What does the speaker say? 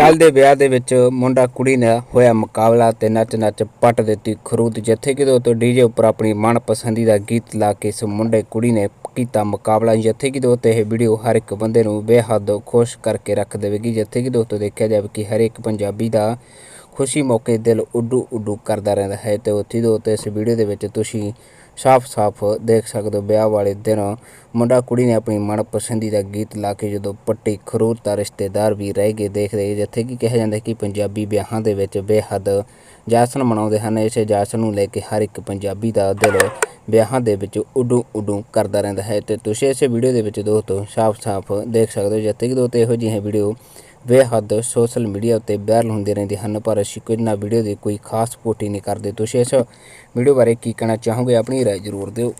ਚੱਲਦੇ ਵਿਆਹ ਦੇ ਵਿੱਚ ਮੁੰਡਾ ਕੁੜੀ ਨੇ ਹੋਇਆ ਮੁਕਾਬਲਾ ਤੇ ਨੱਚ ਨੱਚ ਪੱਟ ਦਿੱਤੀ ਖਰੂਦ, ਜਿੱਥੇ ਕਿ ਦੋਸਤੋ ਡੀਜੇ ਉੱਪਰ ਆਪਣੀ ਮਨਪਸੰਦੀ ਦਾ ਗੀਤ ਲਾ ਕੇ ਇਸ ਮੁੰਡੇ ਕੁੜੀ ਨੇ ਕੀਤਾ ਮੁਕਾਬਲਾ, ਜਿੱਥੇ ਕਿ ਦੋਸਤੋ ਇਹ ਵੀਡੀਓ ਹਰ ਇੱਕ ਬੰਦੇ ਨੂੰ ਬੇਹੱਦ ਖੁਸ਼ ਕਰਕੇ ਰੱਖ ਦੇਵੇਗੀ, ਜਿੱਥੇ ਕਿ ਦੋਸਤੋ ਦੇਖਿਆ ਜਾਵੇ ਕਿ ਹਰ ਇੱਕ ਪੰਜਾਬੀ ਦਾ ਖੁਸ਼ੀ ਮੌਕੇ ਦਿਲ ਉੱਡੂ ਉੱਡੂ ਕਰਦਾ ਰਹਿੰਦਾ ਹੈ ਤੇ ਉੱਥੇ ਦੋ ਦੋਸਤੋ ਇਸ ਵੀਡੀਓ ਦੇ ਵਿੱਚ ਤੁਸੀਂ ਸਾਫ਼-ਸਾਫ਼ ਦੇਖ ਸਕਦੇ ਹੋ ਵਿਆਹ ਵਾਲੇ ਦਿਨ ਮੁੰਡਾ ਕੁੜੀ ਨੇ ਆਪਣੀ ਮਨਪਸੰਦੀ ਦਾ ਗੀਤ ਲਾ ਕੇ ਜਦੋਂ ਪੱਟੀ ਖਰੂਰ ਤਾਂ ਰਿਸ਼ਤੇਦਾਰ ਵੀ ਰਹਿ ਗਏ ਦੇਖਦੇ ਜਿੱਥੇ ਕਿ ਕਿਹਾ ਜਾਂਦਾ ਕਿ ਪੰਜਾਬੀ ਵਿਆਹਾਂ ਦੇ ਵਿੱਚ ਬੇਹੱਦ ਜਸ਼ਨ ਮਨਾਉਂਦੇ ਹਨ। ਇਸੇ ਜਸ਼ਨ ਨੂੰ ਲੈ ਕੇ ਹਰ ਇੱਕ ਪੰਜਾਬੀ ਦਾ ਦਿਲ ਵਿਆਹਾਂ ਦੇ ਵਿੱਚ ਉਡੂ ਉਡੂ ਕਰਦਾ ਰਹਿੰਦਾ ਹੈ ਤੇ ਤੁਸੀਂ ਇਸ ਵੀਡੀਓ ਦੇ ਵਿੱਚ ਦੋਸਤੋ ਸਾਫ਼-ਸਾਫ਼ ਦੇਖ ਸਕਦੇ ਹੋ ਜਿੱਥੇ ਕਿ ਦੋਸਤੋ ਇਹੋ ਜਿਹੀ ਵੀਡੀਓ ਬੇਹੱਦ ਸੋਸ਼ਲ ਮੀਡੀਆ ਉੱਤੇ ਵਾਇਰਲ ਹੁੰਦੇ ਰਹਿੰਦੇ ਹਨ, ਪਰ ਅਸੀਂ ਕੋਈ ਨਾ ਵੀਡੀਓ ਦੀ ਕੋਈ ਖਾਸ ਪੋਟੀ ਨਹੀਂ ਕਰਦੇ। ਤੁਸੀਂ ਇਸ ਵੀਡੀਓ ਬਾਰੇ ਕੀ ਕਹਿਣਾ ਚਾਹੋਗੇ, ਆਪਣੀ ਰਾਏ ਜ਼ਰੂਰ ਦਿਓ।